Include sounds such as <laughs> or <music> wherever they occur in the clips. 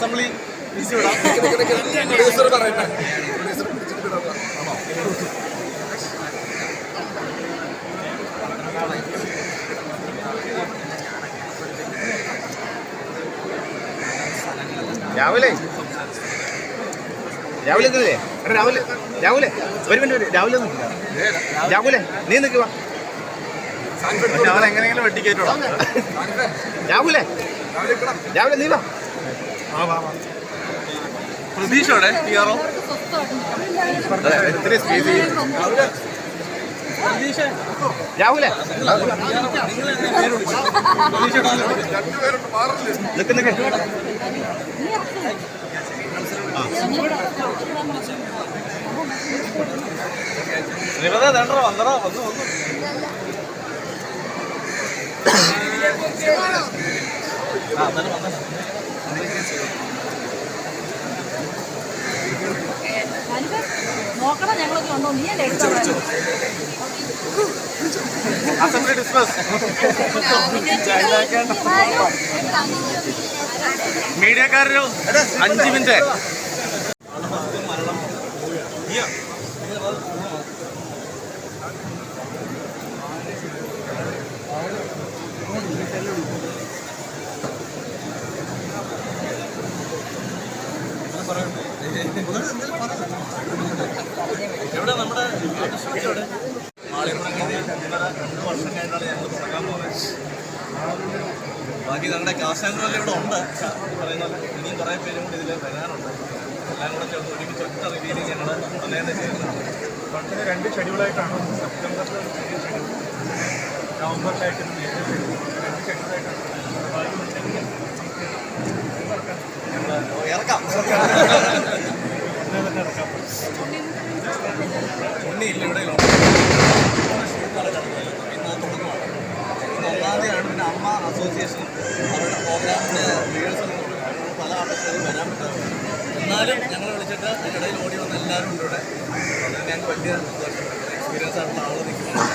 Assembly producer പറയട്ടെ. രാവിലെ രാവിലെ നിന്നില്ലേ എടാ രാവിലെ രാവിലെ ഒരു മിനിറ്റ് ഒരു രാവിലെ നിൽക്കില്ല രാവിലെ നീ നിൽക്കുക ഞങ്ങൾ എങ്ങനെയെങ്കിലും വെട്ടിക്കേറ്റോളാം രാവിലെ രാവിലെ നീ വാ. പ്രതീക്ഷയോടെ ടി രാഹുലേ. നിൽക്ക് നിൽക്ക് നിലത തണ്ടോ വന്നടാ വന്നു വന്നു. ആ തന്നെ വന്നെ. ഉണ്ടോ നീ അല്ലേ എടുത്തോ മീഡിയക്കാരൊരു അഞ്ച് മിനിറ്റ്. എവിടെ നമ്മുടെ എവിടെ രണ്ട് വർഷം കഴിഞ്ഞാണ് ഞങ്ങൾ തുടങ്ങാൻ പോകുന്നത്. ബാക്കി ഞങ്ങളുടെ കാശാങ്കുറെല്ലാം ഇവിടെ ഉണ്ട്. പറയുന്ന ഇനിയും കുറേ പേരും കൂടി ഇതിൽ വരാനുണ്ട്. എല്ലാം കൂടെ ചേർത്ത് ഒരുമിച്ച് ഒറ്റ റിവ്യൂവിൽ ഞങ്ങൾ തന്നെ ചെയ്യുന്നുണ്ട്. പണ്ടിന് രണ്ട് ഷെഡ്യൂളായിട്ടാണ് സെപ്റ്റംബറിൽ ഷെഡ്യൂൾ നവംബറിലായിട്ട് രണ്ട് ഷെഡ്യൂളായിട്ടാണ് ഞങ്ങൾ ഇറക്കാം. ഉണ്ണിയില്ല ഇവിടെ ഒന്നാമതെയാണ് പിന്നെ അമ്മ അസോസിയേഷൻ അവരുടെ പ്രോഗ്രാമിന്റെ റിഹേഴ്സൽ പല ആൾക്കാരും വരാൻ പറ്റാറുണ്ട് എന്നാലും ഞങ്ങൾ വിളിച്ചിട്ട് ഇടയിൽ ഓടി വന്ന എല്ലാവരും ഉണ്ട് ഇവിടെ അതുകൊണ്ട് ഞങ്ങൾക്ക് വലിയ എക്സ്പീരിയൻസ് ആയിട്ടുള്ള ആൾ നിൽക്കുന്നുണ്ട്.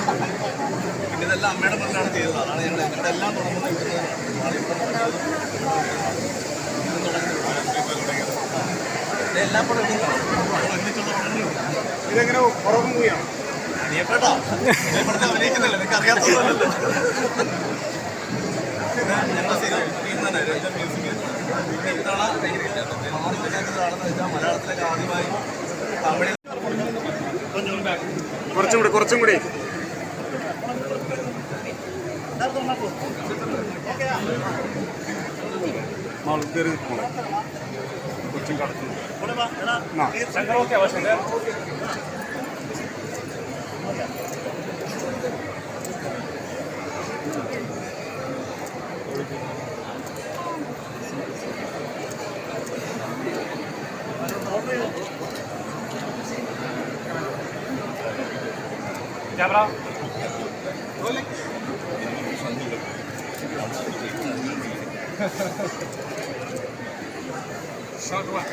പിന്നെ ഇതെല്ലാം അമ്മയുടെ പറഞ്ഞാണ് ചെയ്തത്. അതാണ് ഞങ്ങൾ ഞങ്ങളുടെ എല്ലാം തുടങ്ങുന്നത് നിൽക്കുന്നത് എല്ലാം കൂടെ പണിയുണ്ട് ഇതെങ്ങനെ മൂവിയാണ്? കുറച്ചും കൂടി കുറച്ചും കൂടി. മാൾക്കേറി പോകണം കുറച്ചും കടക്കുന്നു ആ. <laughs> 十二十万。